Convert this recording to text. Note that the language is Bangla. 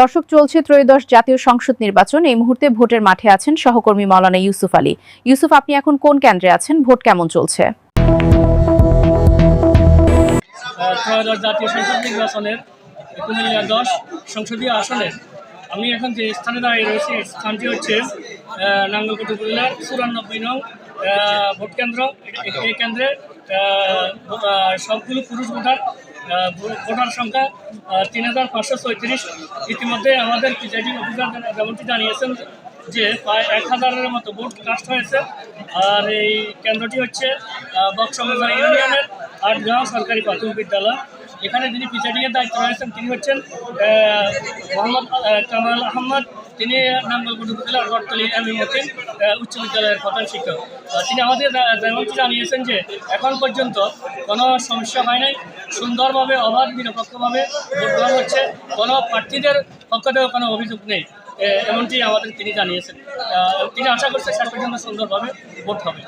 দর্শক, চলছে ত্রয়োদশ জাতীয় সংসদ নির্বাচন। এই মুহূর্তে ভোটের মাঠে আছেন সহকর্মী মাওলানা ইউসুফ আলী। ইউসুফ, আপনি এখন কোন কেন্দ্রে আছেন? ভোট কেমন চলছে? ত্রয়োদশ জাতীয় সংসদ নির্বাচনের কুমিল্লা দশ সংসদীয় আসনের আমি এখন যে স্থানে দাঁড়িয়ে রয়েছি স্থানটি হচ্ছে নাঙ্গলকোট উপজেলার চুরানব্বই নং ভোট কেন্দ্র। এই কেন্দ্রে সবগুলো পুরুষ ভোটার ভোটার সংখ্যা তিন হাজার পাঁচশো চৌত্রিশ ইতিমধ্যে আমাদের প্রিজাইডিং অফিসার যেমনটি জানিয়েছেন যে প্রায় এক হাজারের মতো ভোট কাস্ট হয়েছে। আর এই কেন্দ্রটি হচ্ছে বক্সমজা ইউনিয়নের আটগাঁও সরকারি প্রাথমিক বিদ্যালয়। এখানে যিনি প্রিসাইডিংয়ের দায়িত্ব রয়েছেন, তিনি হচ্ছেন মোহাম্মদ কামাল আহমদ। তিনি নাঙ্গলকোট উপজেলার গড়তলি এম উচ্চ বিদ্যালয়ের প্রধান শিক্ষক। তিনি আমাদের যেমনটি জানিয়েছেন যে এখন পর্যন্ত কোনো সমস্যা হয় নাই। সুন্দরভাবে, অবাধ, নিরপেক্ষভাবে ভোটগ্রহণ হচ্ছে। কোনো প্রার্থীদের পক্ষ থেকে কোনো অভিযোগ নেই। এমনটি আমাদের তিনি জানিয়েছেন। তিনি আশা করছেন শেষ পর্যন্ত সুন্দরভাবে ভোট হবে।